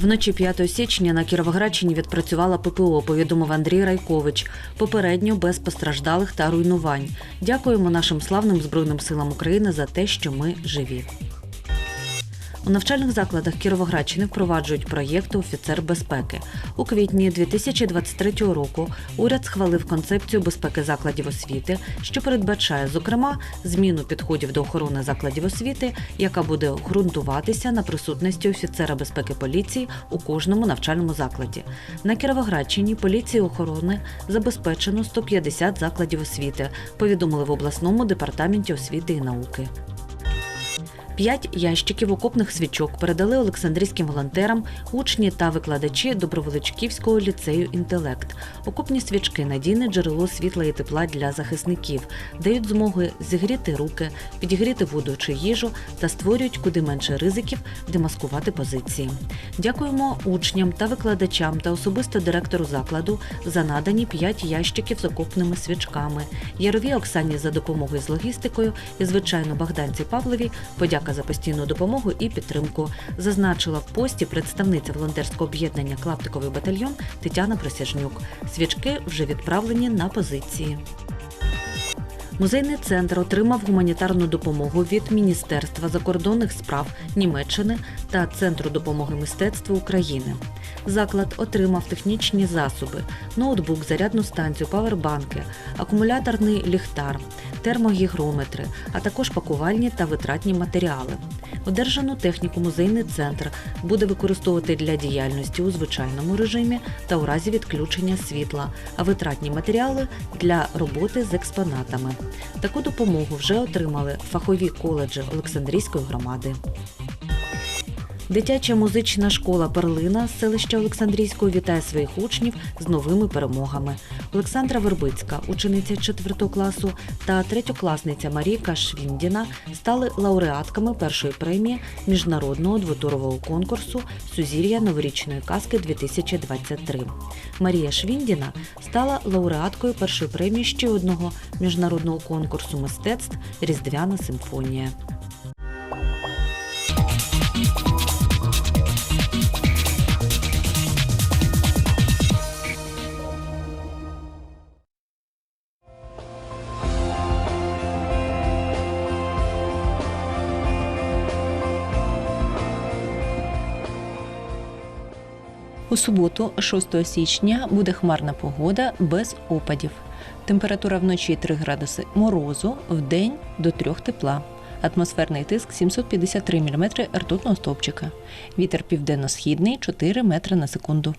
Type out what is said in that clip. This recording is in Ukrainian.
Вночі 5 січня на Кіровоградщині відпрацювала ППО, повідомив Андрій Райкович. Попередньо без постраждалих та руйнувань. Дякуємо нашим славним збройним силам України за те, що ми живі. У навчальних закладах Кіровоградщини впроваджують проєкт Офіцер безпеки. У квітні 2023 року уряд схвалив концепцію безпеки закладів освіти, що передбачає, зокрема, зміну підходів до охорони закладів освіти, яка буде ґрунтуватися на присутності офіцера безпеки поліції у кожному навчальному закладі. На Кіровоградщині поліції охорони забезпечено 150 закладів освіти, повідомили в обласному департаменті освіти і науки. П'ять ящиків окопних свічок передали Олександрійським волонтерам учні та викладачі Добровеличківського ліцею інтелект. Окопні свічки надійне джерело світла і тепла для захисників, дають змоги зігріти руки, підігріти воду чи їжу та створюють куди менше ризиків демаскувати позиції. Дякуємо учням та викладачам та особисто директору закладу за надані п'ять ящиків з окопними свічками. Ярові Оксані за допомогою з логістикою і звичайно Богданці Павлові подяка за постійну допомогу і підтримку. Зазначила в пості представниця волонтерського об'єднання Клаптиковий батальйон Тетяна Присяжнюк. Свічки вже відправлені на позиції. Музейний центр отримав гуманітарну допомогу від Міністерства закордонних справ Німеччини та Центру допомоги мистецтву України. Заклад отримав технічні засоби, ноутбук, зарядну станцію, павербанки, акумуляторний ліхтар, термогігрометри, а також пакувальні та витратні матеріали. Одержану техніку музейний центр буде використовувати для діяльності у звичайному режимі та у разі відключення світла, а витратні матеріали для роботи з експонатами. Таку допомогу вже отримали фахові коледжі Олександрійської громади. Дитяча музична школа Перлина з селища Олександрійського вітає своїх учнів з новими перемогами. Олександра Вербицька, учениця 4 класу, та третьокласниця Марійка Швіндіна стали лауреатками першої премії міжнародного двотурового конкурсу Сузір'я новорічної казки 2023. Марія Швіндіна стала лауреаткою першої премії ще одного міжнародного конкурсу мистецтв Різдвяна симфонія. У суботу, 6 січня, буде хмарна погода без опадів. Температура вночі 3 градуси морозу, вдень до 3 тепла. Атмосферний тиск 753 мм ртутного стовпчика. Вітер південно-східний 4 метри на секунду.